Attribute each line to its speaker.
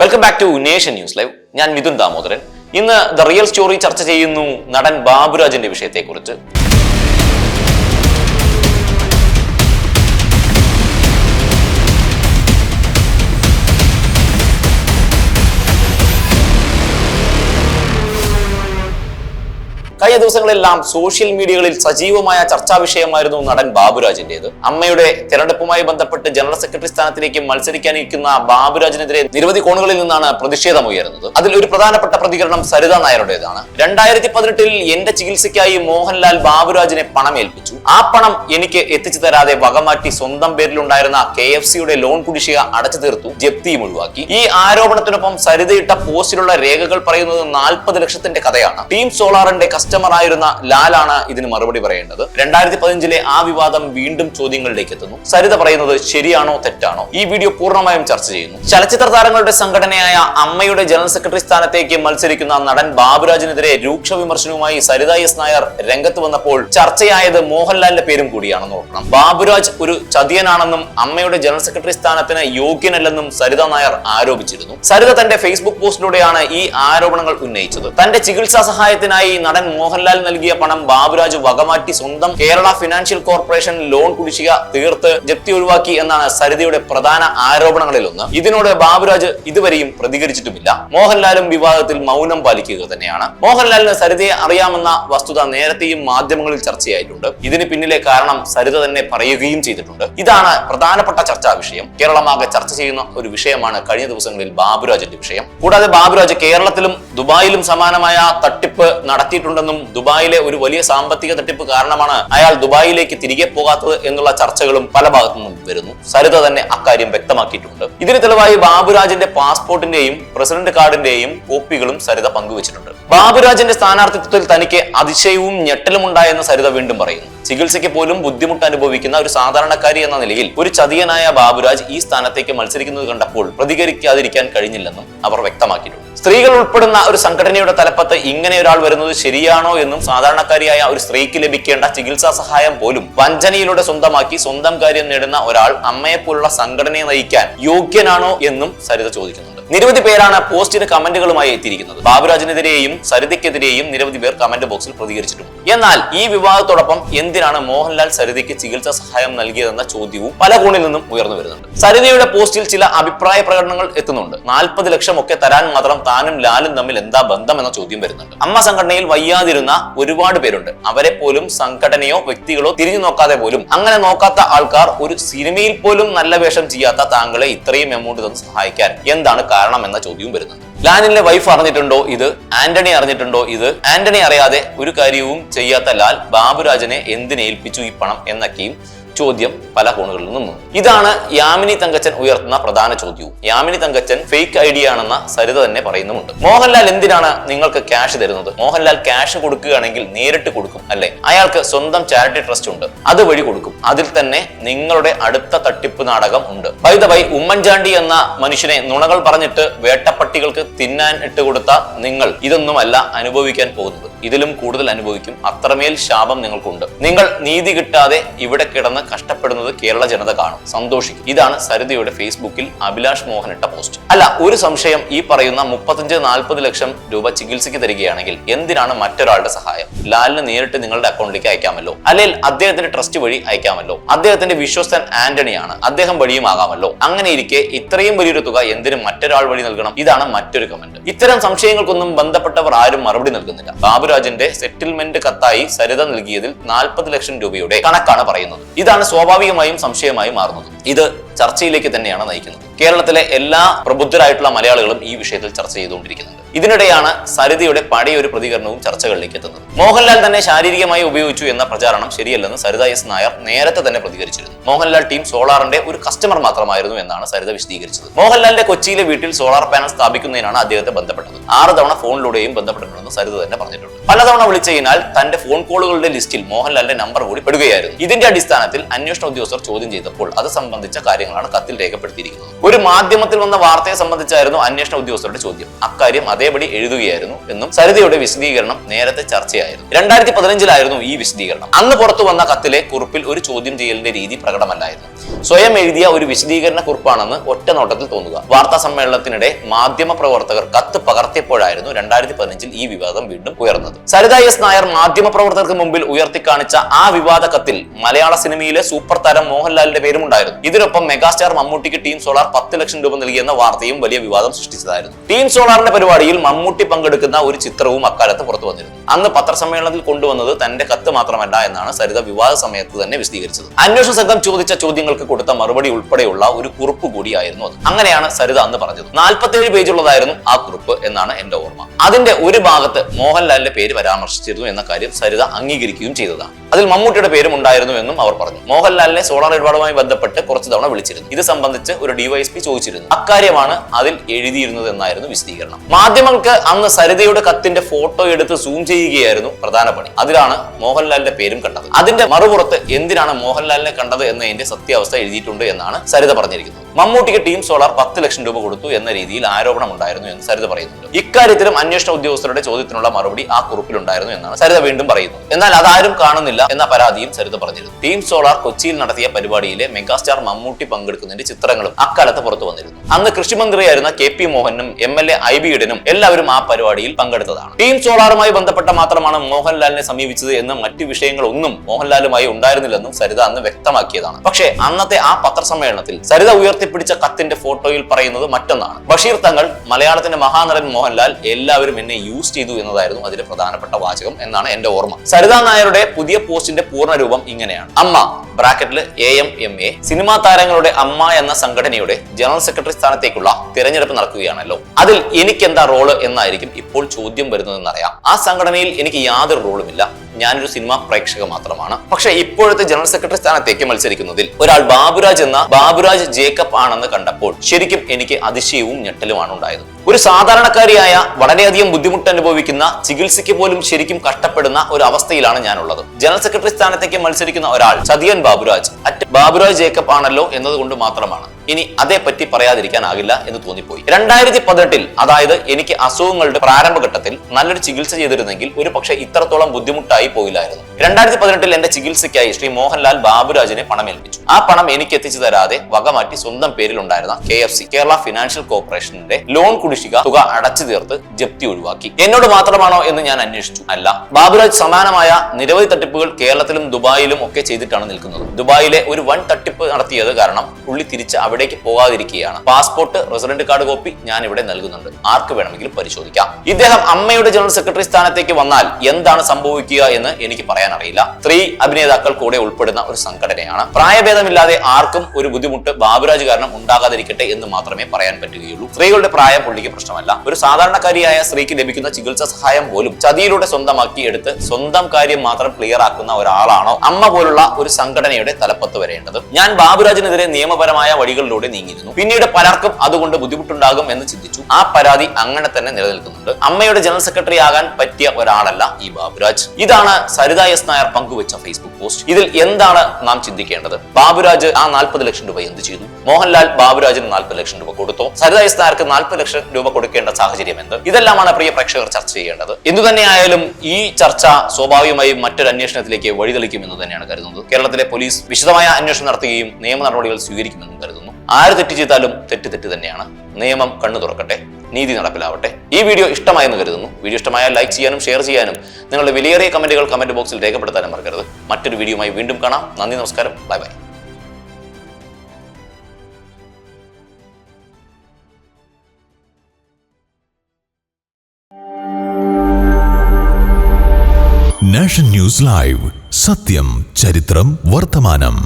Speaker 1: Welcome back to nation news live ഞാൻ മിഥുൻ ദാമോദരൻ. ഇന്ന് the real story ചർച്ച ചെയ്യുന്നു നടൻ ബാബുരാജിന്റെ വിഷയത്തെക്കുറിച്ച്. കഴിഞ്ഞ ദിവസങ്ങളെല്ലാം സോഷ്യൽ മീഡിയകളിൽ സജീവമായ ചർച്ചാ വിഷയമായിരുന്നു നടൻ ബാബുരാജിന്റേത്. അമ്മയുടെ തെരഞ്ഞെടുപ്പുമായി ബന്ധപ്പെട്ട് ജനറൽ സെക്രട്ടറി സ്ഥാനത്തിലേക്ക് മത്സരിക്കാനിരിക്കുന്ന ബാബുരാജിനെതിരെ നിരവധി കോണുകളിൽ നിന്നാണ് പ്രതിഷേധം ഉയരുന്നത് അതിൽ ഒരു പ്രധാനപ്പെട്ട പ്രതികരണം സരിത നായരുടേതാണ്. രണ്ടായിരത്തി പതിനെട്ടിൽ എന്റെ ചികിത്സയ്ക്കായി മോഹൻലാൽ ബാബുരാജിനെ പണം ഏൽപ്പിച്ചു ആ പണം എനിക്ക് എത്തിച്ചു തരാതെ വകമാറ്റി സ്വന്തം പേരിലുണ്ടായിരുന്ന കെ എഫ് സിയുടെ ലോൺ കുടിശ്ശിക അടച്ചു തീർത്തു ജപ്തിയും ഒഴിവാക്കി. ഈ ആരോപണത്തിനൊപ്പം സരിതയിട്ട പോസ്റ്റിലുള്ള രേഖകൾ പറയുന്നത് നാൽപ്പത് ലക്ഷത്തിന്റെ കഥയാണ്. ടീം സോളാറിന്റെ കസ്റ്റമർ ആയിരുന്ന ലാലാണ് ഇതിന് മറുപടി പറയേണ്ടത്. രണ്ടായിരത്തി പതിനഞ്ചിലെ ആ വിവാദം വീണ്ടും ചോദ്യങ്ങളിലേക്ക് എത്തുന്നു. സരിത പറയുന്നത് ശരിയാണോ തെറ്റാണോ? ഈ വീഡിയോ പൂർണമായും ചർച്ച ചെയ്യുന്നു. ചലച്ചിത്ര താരങ്ങളുടെ സംഘടനയായ അമ്മയുടെ ജനറൽ സെക്രട്ടറി സ്ഥാനത്തേക്ക് മത്സരിക്കുന്ന നടൻ ബാബുരാജിനെതിരെ രൂക്ഷ വിമർശനവുമായി സരിത എസ് നായർ രംഗത്ത് വന്നപ്പോൾ ചർച്ചയായത് മോഹൻലാലിന്റെ പേരും കൂടിയാണെന്ന് ഓർക്കണം. ബാബുരാജ് ഒരു ചതിയനാണെന്നും അമ്മയുടെ ജനറൽ സെക്രട്ടറി സ്ഥാനത്തിന് യോഗ്യനല്ലെന്നും സരിത നായർ ആരോപിച്ചിരുന്നു. സരിത തന്റെ ഫേസ്ബുക്ക് പോസ്റ്റിലൂടെയാണ് ഈ ആരോപണങ്ങൾ ഉന്നയിച്ചത്. തന്റെ ചികിത്സാ സഹായത്തിനായി നടൻ മോഹൻലാൽ നൽകിയ പണം ബാബുരാജ് വകമാറ്റി സ്വന്തം കേരള ഫിനാൻഷ്യൽ കോർപ്പറേഷൻ ലോൺ കുടിശ്ശിക തീർത്ത് ജപ്തി ഒഴിവാക്കി എന്നാണ് സരിതയുടെ പ്രധാന ആരോപണങ്ങളിൽ ഒന്ന് ഇതിനോട് ബാബുരാജ് ഇതുവരെയും പ്രതികരിച്ചിട്ടുമില്ല. മോഹൻലാലും വിവാദത്തിൽ മൗനം പാലിക്കുക തന്നെയാണ്. മോഹൻലാലിന് സരിതയെ അറിയാമെന്ന വസ്തുത നേരത്തെയും മാധ്യമങ്ങളിൽ ചർച്ചയായിട്ടുണ്ട്. ഇതിന് പിന്നിലെ കാരണം സരിത തന്നെ പറയുകയും ചെയ്തിട്ടുണ്ട്. ഇതാണ് പ്രധാനപ്പെട്ട ചർച്ചാ വിഷയം. കേരളമാകെ ചർച്ച ചെയ്യുന്ന ഒരു വിഷയമാണ് കഴിഞ്ഞ ദിവസങ്ങളിൽ ബാബുരാജിന്റെ വിഷയം. കൂടാതെ ബാബുരാജ് കേരളത്തിലും ദുബായിലും സമാനമായ തട്ടിപ്പ് നടത്തിയിട്ടുണ്ടെന്നും ദുബായിലെ ഒരു വലിയ സാമ്പത്തിക തട്ടിപ്പ് കാരണമാണ് അയാൾ ദുബായിലേക്ക് തിരികെ പോകാത്തത് എന്നുള്ള ചർച്ചകളും പല ഭാഗത്തു നിന്നും വരുന്നു. സരിത തന്നെ അക്കാര്യം വ്യക്തമാക്കിയിട്ടുണ്ട്. ഇതിന് തെളിവായി ബാബുരാജിന്റെ പാസ്പോർട്ടിന്റെയും പ്രസിഡന്റ് കാർഡിന്റെയും കോപ്പികളും സരിത പങ്കുവച്ചിട്ടുണ്ട്. ബാബുരാജിന്റെ സ്ഥാനാർത്ഥിത്വത്തിൽ തനിക്ക് അതിശയവും ഞെട്ടലും ഉണ്ടായെന്ന് സരിത വീണ്ടും പറയുന്നു. ചികിത്സയ്ക്ക് പോലും ബുദ്ധിമുട്ട് അനുഭവിക്കുന്ന ഒരു സാധാരണക്കാരി എന്ന നിലയിൽ ഒരു ചതിയനായ ബാബുരാജ് ഈ സ്ഥാനത്തേക്ക് മത്സരിക്കുന്നത് കണ്ടപ്പോൾ പ്രതികരിക്കാതിരിക്കാൻ കഴിഞ്ഞില്ലെന്നും അവർ വ്യക്തമാക്കിയിട്ടുണ്ട്. സ്ത്രീകൾ ഉൾപ്പെടുന്ന ഒരു സംഘടനയുടെ തലപ്പത്ത് ഇങ്ങനെ ഒരാൾ വരുന്നത് ശരിയാണോ എന്നും സാധാരണക്കാരിയായ ഒരു സ്ത്രീക്ക് ലഭിക്കേണ്ട ചികിത്സാ സഹായം പോലും വഞ്ചനയിലൂടെ സ്വന്തമാക്കി സ്വന്തം കാര്യം നേടുന്ന ഒരാൾ അമ്മയെപ്പോലുള്ള സംഘടനയെ നയിക്കാൻ യോഗ്യനാണോ എന്നും സരിത ചോദിക്കുന്നുണ്ട്. നിരവധി പേരാണ് പോസ്റ്റിന് കമന്റുകളുമായി എത്തിയിരിക്കുന്നത്. ബാബുരാജിനെതിരെയും സരിതയ്ക്കെതിരെയും നിരവധി പേർ കമന്റ് ബോക്സിൽ പ്രതികരിച്ചിട്ടുണ്ട്. എന്നാൽ ഈ വിവാദത്തോടൊപ്പം എന്തിനാണ് മോഹൻലാൽ സരിതയ്ക്ക് ചികിത്സാ സഹായം നൽകിയതെന്ന ചോദ്യവും പല കോണിൽ നിന്നും ഉയർന്നു വരുന്നുണ്ട്. സരിതയുടെ പോസ്റ്റിൽ ചില അഭിപ്രായ പ്രകടനങ്ങൾ എത്തുന്നുണ്ട്. നാൽപ്പത് ലക്ഷം ഒക്കെ തരാൻ മാത്രം താനും ലാലും തമ്മിൽ എന്താ ബന്ധം എന്ന ചോദ്യം വരുന്നുണ്ട്. അമ്മ സംഘടനയിൽ വയ്യാതിരുന്ന ഒരുപാട് പേരുണ്ട്. അവരെ പോലും സംഘടനയോ വ്യക്തികളോ തിരിഞ്ഞു നോക്കാതെ പോലും അങ്ങനെ നോക്കാത്ത ആൾക്കാർ ഒരു സിനിമയിൽ പോലും നല്ല വേഷം ചെയ്യാത്ത താങ്കളെ ഇത്രയും എമൗണ്ട് തന്ന് സഹായിക്കാൻ എന്താണ് കാരണം എന്ന ചോദ്യവും വരുന്നുണ്ട്. ലാലിന്റെ വൈഫ് അറിഞ്ഞിട്ടുണ്ടോ ഇത്? ആന്റണി അറിഞ്ഞിട്ടുണ്ടോ ഇത്? ആന്റണി അറിയാതെ ഒരു കാര്യവും ചെയ്യാത്ത ലാൽ ബാബുരാജനെ എന്തിനേൽപ്പിച്ചു ഈ പണം എന്നൊക്കെയും ചോദ്യം പല കോണുകളിൽ നിന്നും ഇതാണ് യാമിനി തങ്കച്ചൻ ഉയർത്തുന്ന പ്രധാന ചോദ്യവും. യാമിനി തങ്കച്ചൻ ഫേക്ക് ഐഡിയ ആണെന്ന സരിത തന്നെ പറയുന്നുമുണ്ട്. മോഹൻലാൽ എന്തിനാണ് നിങ്ങൾക്ക് ക്യാഷ് തരുന്നത്? മോഹൻലാൽ ക്യാഷ് കൊടുക്കുകയാണെങ്കിൽ നേരിട്ട് കൊടുക്കും അല്ലെ? അയാൾക്ക് സ്വന്തം ചാരിറ്റി ട്രസ്റ്റ് ഉണ്ട്. അതുവഴി കൊടുക്കും. അതിൽ തന്നെ നിങ്ങളുടെ അടുത്ത തട്ടിപ്പ് നാടകം ഉണ്ട്. ബൈ ദ ബൈ ഉമ്മൻചാണ്ടി എന്ന മനുഷ്യനെ നുണകൾ പറഞ്ഞിട്ട് വേട്ടപ്പട്ടികൾക്ക് തിന്നാൻ ഇട്ട് കൊടുത്ത നിങ്ങൾ ഇതൊന്നുമല്ല അനുഭവിക്കാൻ പോകുന്നത്. ഇതിലും കൂടുതൽ അനുഭവിക്കും. അത്രമേൽ ശാപം നിങ്ങൾക്കുണ്ട്. നിങ്ങൾ നീതി കിട്ടാതെ ഇവിടെ കിടന്ന് കഷ്ടപ്പെടുന്നത് കേരള ജനത കാണും. സന്തോഷിക്കും. ഇതാണ് സരിതയുടെ ഫേസ്ബുക്കിൽ അഭിലാഷ് മോഹൻ ഇട്ട പോസ്റ്റ്. അല്ല ഒരു സംശയം. ഈ പറയുന്ന മുപ്പത്തഞ്ച് നാൽപ്പത് ലക്ഷം രൂപ ചികിത്സയ്ക്ക് തരികയാണെങ്കിൽ എന്തിനാണ് മറ്റൊരാളുടെ സഹായം? ലാലിന് നേരിട്ട് നിങ്ങളുടെ അക്കൗണ്ടിലേക്ക് അയക്കാമല്ലോ? അല്ലെങ്കിൽ അദ്ദേഹത്തിന്റെ ട്രസ്റ്റ് വഴി അയക്കാമല്ലോ? അദ്ദേഹത്തിന്റെ വിശ്വസ്തൻ ആന്റണിയാണ്. അദ്ദേഹം വഴിയും ആകാമല്ലോ അങ്ങനെ ഇരിക്കെ ഇത്രയും വലിയൊരു തുക എന്തിനും മറ്റൊരാൾ വഴി നൽകണം. ഇതാണ് മറ്റൊരു കമന്റ്. ഇത്തരം സംശയങ്ങൾക്കൊന്നും ബന്ധപ്പെട്ടവർ ആരും മറുപടി നൽകുന്നില്ല. ബാബുരാജിന്റെ സെറ്റിൽമെന്റ് കത്തായി സരിത നൽകിയതിൽ നാൽപ്പത് ലക്ഷം രൂപയുടെ കണക്കാണ് പറയുന്നത്. ഇതാണ് സ്വാഭാവികമായും സംശയമായി മാറുന്നത്. ഇത് ചർച്ചയിലേക്ക് തന്നെയാണ് നയിക്കുന്നത്. കേരളത്തിലെ എല്ലാ പ്രബുദ്ധരായിട്ടുള്ള മലയാളികളും ഈ വിഷയത്തിൽ ചർച്ച ചെയ്തുകൊണ്ടിരിക്കുന്നുണ്ട്. ഇതിനിടെയാണ് സരിതയുടെ പഴയൊരു പ്രതികരണവും ചർച്ചകളിലേക്ക് എത്തുന്നത്. മോഹൻലാൽ തന്നെ ശാരീരികമായി ഉപയോഗിച്ചു എന്ന പ്രചാരണം ശരിയല്ലെന്ന് സരിത എസ് നായർ നേരത്തെ തന്നെ പ്രതികരിച്ചിരുന്നു. മോഹൻലാൽ ടീം സോളാറിന്റെ ഒരു കസ്റ്റമർ മാത്രമായിരുന്നു എന്നാണ് സരിത വിശദീകരിച്ചത്. മോഹൻലാലിന്റെ കൊച്ചിയിലെ വീട്ടിൽ സോളാർ പാനൽ സ്ഥാപിക്കുന്നതിനാണ് അദ്ദേഹത്തെ ബന്ധപ്പെട്ടത്. ആറ് തവണ ഫോണിലൂടെയും ബന്ധപ്പെട്ടിട്ടുണ്ടെന്ന് സരിത തന്നെ പറഞ്ഞിട്ടുണ്ട്. പലതവണ വിളിച്ചതിനാൽ തന്റെ ഫോൺ കോളുകളുടെ ലിസ്റ്റിൽ മോഹൻലാലിന്റെ നമ്പർ കൂടി പെടുകയായിരുന്നു. ഇതിന്റെ അടിസ്ഥാനത്തിൽ അന്വേഷണ ഉദ്യോഗസ്ഥർ ചോദ്യം ചെയ്തപ്പോൾ അത് സംബന്ധിച്ച കാര്യങ്ങളാണ് കത്തിൽ രേഖപ്പെടുത്തിയിരിക്കുന്നത്. ഒരു മാധ്യമത്തിൽ വന്ന വാർത്തയെ സംബന്ധിച്ചായിരുന്നു അന്വേഷണ ഉദ്യോഗസ്ഥരുടെ ചോദ്യം. അക്കാര്യം അതേ അതേപടി എഴുതുകയായിരുന്നു എന്നും സരിതയുടെ വിശദീകരണം നേരത്തെ ചർച്ചയായിരുന്നു. രണ്ടായിരത്തി പതിനഞ്ചിലായിരുന്നു ഈ വിശദീകരണം. അന്ന് പുറത്തു വന്ന കത്തിലെ കുറിപ്പിൽ ഒരു ചോദ്യം ചെയ്യലിന്റെ രീതി പ്രകടമല്ലായിരുന്നു. സ്വയം എഴുതിയ ഒരു വിശദീകരണ കുറിപ്പാണെന്ന് ഒറ്റ നോട്ടത്തിൽ തോന്നുക. വാർത്താ സമ്മേളനത്തിനിടെ മാധ്യമ പ്രവർത്തകർ കത്ത് പകർത്തിയപ്പോഴായിരുന്നു രണ്ടായിരത്തി പതിനഞ്ചിൽ ഈ വിവാദം വീണ്ടും ഉയർന്നത്. സരിത എസ് നായർ മാധ്യമ പ്രവർത്തകർക്ക് മുമ്പിൽ ഉയർത്തിക്കാണിച്ച ആ വിവാദ കത്തിൽ മലയാള സിനിമയിലെ സൂപ്പർ താരം മോഹൻലാലിന്റെ പേരുമുണ്ടായിരുന്നു. ഇതിനൊപ്പം മെഗാസ്റ്റാർ മമ്മൂട്ടിക്ക് ടീം സോളാർ പത്ത് ലക്ഷം രൂപ നൽകിയെന്ന വാർത്തയും വലിയ വിവാദം സൃഷ്ടിച്ചതായിരുന്നു. ടീം സോളാറിന്റെ പരിപാടിയിൽ മമ്മൂട്ടി പങ്കെടുക്കുന്ന ഒരു ചിത്രവും അക്കാലത്ത് പുറത്തു വന്നിരുന്നു. അന്ന് പത്രസമ്മേളനത്തിൽ കൊണ്ടുവന്നത് തന്റെ കത്ത് മാത്രമല്ല എന്നാണ് സരിത വിവാദ സമയത്ത് തന്നെ വിശദീകരിച്ചത്. അന്വേഷണ സംഘം ചോദിച്ച ചോദ്യങ്ങൾക്ക് കൊടുത്ത മറുപടി ഉൾപ്പെടെയുള്ള ഒരു കുറിപ്പ് കൂടിയായിരുന്നു അത്. അങ്ങനെയാണ് സരിത അന്ന് പറഞ്ഞത്. നാൽപ്പത്തേഴ് പേജുള്ളതായിരുന്നു ആ കുറിപ്പ് എന്നാണ് എന്റെ ഓർമ്മ. അതിന്റെ ഒരു ഭാഗത്ത് മോഹൻലാലിന്റെ പേര് പരാമർശിച്ചിരുന്നു എന്ന കാര്യം സരിത അംഗീകരിക്കുകയും ചെയ്തതാണ്. അതിൽ മമ്മൂട്ടിയുടെ പേരും ഉണ്ടായിരുന്നു എന്നും അവർ പറഞ്ഞു. മോഹൻലാലിനെ സോളാർ ഇടപാടുമായി ബന്ധപ്പെട്ട് കുറച്ച് തവണ വിളിച്ചിരുന്നു. ഇത് സംബന്ധിച്ച് ഒരു ഡിവൈഎസ്പി ചോദിച്ചിരുന്നു. അക്കാര്യമാണ് അതിൽ എഴുതിയിരുന്നത് എന്നായിരുന്നു വിശദീകരണം. മാധ്യമങ്ങൾക്ക് അന്ന് സരിതയുടെ കത്തിന്റെ ഫോട്ടോ എടുത്ത് സൂം ചെയ്യുകയായിരുന്നു പ്രധാന പണി. അതിലാണ് മോഹൻലാലിന്റെ പേരും കണ്ടത്. അതിന്റെ മറുപുറത്ത് എന്തിനാണ് മോഹൻലാലിനെ കണ്ടത് എന്നതിന്റെ സത്യാവസ്ഥ എഴുതിയിട്ടുണ്ട് എന്നാണ് സരിത പറഞ്ഞിരിക്കുന്നത്. മമ്മൂട്ടിക്ക് ടീം സോളാർ പത്ത് ലക്ഷം രൂപ കൊടുത്തു എന്ന രീതിയിൽ ആരോപണം ഉണ്ടായിരുന്നു എന്ന് സരിത പറയുന്നുണ്ട്. ഇക്കാര്യത്തിലും അന്വേഷണ ഉദ്യോഗസ്ഥരുടെ ചോദ്യത്തിനുള്ള മറുപടി ആ കുറിപ്പിലുണ്ടായിരുന്നു എന്നാണ് സരിത വീണ്ടും പറയുന്നത്. എന്നാൽ അതാരും കാണുന്നില്ല എന്ന പരാതിയും സരിത പറഞ്ഞിരുന്നു. ടീം സോളാർ കൊച്ചിയിൽ നടത്തിയ പരിപാടിയിലെ മെഗാസ്റ്റാർ മമ്മൂട്ടി പങ്കെടുക്കുന്നതിന്റെ ചിത്രങ്ങളും അക്കാലത്ത് പുറത്തു വന്നിരുന്നു. അന്ന് കൃഷിമന്ത്രിയായിരുന്ന K P മോഹനും M L A I B ഇടനും എല്ലാവരും ആ പരിപാടിയിൽ പങ്കെടുത്തതാണ്. ടീം സോളാറുമായി ബന്ധപ്പെട്ട മാത്രമാണ് മോഹൻലാലിനെ സമീപിച്ചത് എന്ന് മറ്റു വിഷയങ്ങളൊന്നും മോഹൻലാലുമായി ഉണ്ടായിരുന്നില്ലെന്നും സരിത അന്ന് വ്യക്തമാക്കിയതാണ്. പക്ഷേ അന്നത്തെ ആ പത്രസമ്മേളനത്തിൽ സരിത ഉയർത്തിപ്പിടിച്ച കത്തിന്റെ ഫോട്ടോയിൽ പറയുന്നത് മറ്റൊന്നാണ്. ബഷീർ തങ്ങൾ മലയാളത്തിന്റെ മഹാനടൻ മോഹൻലാൽ എല്ലാവരും എന്നെ യൂസ് ചെയ്തു എന്നതായിരുന്നു അതിലെ പ്രധാനപ്പെട്ട വാചകം എന്നാണ് എന്റെ ഓർമ്മ. സരിതാ നായരുടെ പുതിയ പോസ്റ്റിന്റെ പൂർണ രൂപം ഇങ്ങനെയാണ്. അമ്മ ബ്രാക്കറ്റിൽ എ എം എം എ സിനിമാ താരങ്ങളുടെ അമ്മ എന്ന സംഘടനയുടെ ജനറൽ സെക്രട്ടറി സ്ഥാനത്തേക്കുള്ള തിരഞ്ഞെടുപ്പ് നടക്കുകയാണല്ലോ. അതിൽ എനിക്ക് എന്താ റോൾ എന്നായിരിക്കും ഇപ്പോൾ ചോദ്യം വരുന്നതെന്നറിയാം. ആ സംഘടനയിൽ എനിക്ക് യാതൊരു റോളുമില്ല. ഞാനൊരു സിനിമ പ്രേക്ഷക മാത്രമാണ്. പക്ഷെ ഇപ്പോഴത്തെ ജനറൽ സെക്രട്ടറി സ്ഥാനത്തേക്ക് മത്സരിക്കുന്നതിൽ ഒരാൾ ബാബുരാജ് എന്ന ബാബുരാജ് ജേക്കബ് ആണെന്ന് കണ്ടപ്പോൾ ശരിക്കും എനിക്ക് അതിശയവും ഞെട്ടലുമാണ് ഉണ്ടായത്. ഒരു സാധാരണക്കാരിയായ വളരെയധികം ബുദ്ധിമുട്ട് അനുഭവിക്കുന്ന ചികിത്സയ്ക്ക് പോലും ശരിക്കും കഷ്ടപ്പെടുന്ന ഒരു അവസ്ഥയിലാണ് ഞാനുള്ളത്. ജനറൽ സെക്രട്ടറി സ്ഥാനത്തേക്ക് മത്സരിക്കുന്ന ഒരാൾ ചതിയൻ ബാബുരാജ്. അറ്റ് ബാബുരാജ് ജേക്കബ് ആണല്ലോ എന്നതുകൊണ്ട് മാത്രമാണ്. ഇനി അതേപ്പറ്റി പറയാതിരിക്കാനാകില്ല എന്ന് തോന്നിപ്പോയി. രണ്ടായിരത്തി പതിനെട്ടിൽ അതായത് എനിക്ക് അസുഖങ്ങളുടെ പ്രാരംഭഘട്ടത്തിൽ നല്ലൊരു ചികിത്സ ചെയ്തിരുന്നെങ്കിൽ ഒരു പക്ഷേ ഇത്രത്തോളം ബുദ്ധിമുട്ടായി പോയില്ലായിരുന്നു. രണ്ടായിരത്തി പതിനെട്ടിൽ എന്റെ ചികിത്സയ്ക്കായി ശ്രീ മോഹൻലാൽ ബാബുരാജിനെ പണം ഏൽപ്പിച്ചു ആ പണം എനിക്ക് എത്തിച്ചു തരാതെ വകമാറ്റി സ്വന്തം പേരിൽ ഉണ്ടായിരുന്ന K F C Kerala financial കോർപ്പറേഷന്റെ ലോൺ കുടിശ്ശിക തുക അടച്ചു തീർത്ത് ജപ്തി ഒഴിവാക്കി. എന്നോട് മാത്രമാണോ എന്ന് ഞാൻ അന്വേഷിച്ചു. അല്ല ബാബുരാജ് സമാനമായ നിരവധി തട്ടിപ്പുകൾ കേരളത്തിലും ദുബായിലും ഒക്കെ ചെയ്തിട്ടാണ് നിൽക്കുന്നത്. ദുബായിലെ ഒരു വൻ തട്ടിപ്പ് നടത്തിയത് കാരണം പുള്ളി തിരിച്ച് അവിടേക്ക് പോകാതിരിക്കുകയാണ്. പാസ്പോർട്ട് റെസിഡന്റ് കാർഡ് കോപ്പി ഞാൻ ഇവിടെ നൽകുന്നുണ്ട്. ആർക്ക് വേണമെങ്കിലും പരിശോധിക്കാം. ഇദ്ദേഹം അമ്മയുടെ ജനറൽ സെക്രട്ടറി സ്ഥാനത്തേക്ക് വന്നാൽ എന്താണ് സംഭവിക്കുക എന്ന് എനിക്ക് പറയാൻ അറിയില്ല സ്ത്രീ അഭിനേതാക്കൾ കൂടെ ഉൾപ്പെടുന്ന ഒരു സംഘടനയാണ്. പ്രായഭേദമില്ലാതെ ആർക്കും ഒരു ബുദ്ധിമുട്ട് ബാബുരാജ് കാരണം ഉണ്ടാകാതിരിക്കട്ടെ എന്ന് മാത്രമേ പറയാൻ പറ്റുകയുള്ളൂ. സ്ത്രീകളുടെ പ്രായം പുള്ളിക്ക് പ്രശ്നമല്ല. ഒരു സാധാരണക്കാരിയായ സ്ത്രീക്ക് ലഭിക്കുന്ന ചികിത്സാ സഹായം പോലും ചതിയിലൂടെ സ്വന്തമാക്കി എടുത്ത് സ്വന്തം കാര്യം മാത്രം ക്ലിയർ ആക്കുന്ന ഒരാളാണോ? അമ്മ പോലുള്ള ഒരു സംഘടനയുടെ തലപ്പത്ത് വരേണ്ടത്. ഞാൻ ബാബുരാജിനെതിരെ നിയമപരമായ വഴികളിലൂടെ നീങ്ങിയിരുന്നു. പിന്നീട് പലർക്കും അതുകൊണ്ട് ബുദ്ധിമുട്ടുണ്ടാകും എന്ന് ചിന്തിച്ചു. ആ പരാതി അങ്ങനെ തന്നെ നിലനിൽക്കുന്നുണ്ട്. അമ്മയുടെ ജനറൽ സെക്രട്ടറി ആകാൻ പറ്റിയ ഒരാളല്ല ഈ ബാബുരാജ്. ഇതാണ് സരിത എസ് നായർ പങ്കുവച്ച ഫേസ്ബുക്ക് പോസ്റ്റ് ഇതിൽ എന്താണ് നാം ചിന്തിക്കേണ്ടത്? ബാബുരാജ് ആ നാൽപ്പത് ലക്ഷം രൂപ എന്ത് ചെയ്തു? മോഹൻലാൽ ബാബുരാജിന് നാൽപ്പത് ലക്ഷം രൂപ കൊടുത്തു? സരിത എസ് നായർക്ക് നാൽപ്പത് ലക്ഷം രൂപ കൊടുക്കേണ്ട സാഹചര്യം എന്ത്? ഇതെല്ലാമാണ് പ്രിയ പ്രേക്ഷകർ ചർച്ച ചെയ്യേണ്ടത്. എന്തു തന്നെയായാലും ഈ ചർച്ച സ്വാഭാവികമായും മറ്റൊരു അന്വേഷണത്തിലേക്ക് വഴിതെളിക്കുമെന്ന് തന്നെയാണ് കരുതുന്നത്. കേരളത്തിലെ പോലീസ് വിശദമായ അന്വേഷണം നടത്തുകയും നിയമ നടപടികൾ സ്വീകരിക്കുമെന്നും കരുതുന്നു. ആര് തെറ്റ് ചെയ്താലും തെറ്റ് തെറ്റ് തന്നെയാണ്. നിയമം കണ്ണു തുറക്കട്ടെ നീതി നടപ്പിലാവട്ടെ. ഈ വീഡിയോ ഇഷ്ടമായെന്ന് കരുതുന്നു. വീഡിയോ ഇഷ്ടമായാൽ ലൈക്ക് ചെയ്യാനും ഷെയർ ചെയ്യാനും നിങ്ങളുടെ വിലയേറിയ കമന്റുകൾ കമന്റ് ബോക്സിൽ രേഖപ്പെടുത്താനും മറക്കരുത്. മറ്റൊരു വീഡിയോയുമായി വീണ്ടും കാണാം. നന്ദി നമസ്കാരം. Bye bye
Speaker 2: nation news live സത്യം ചരിത്രം വർത്തമാനം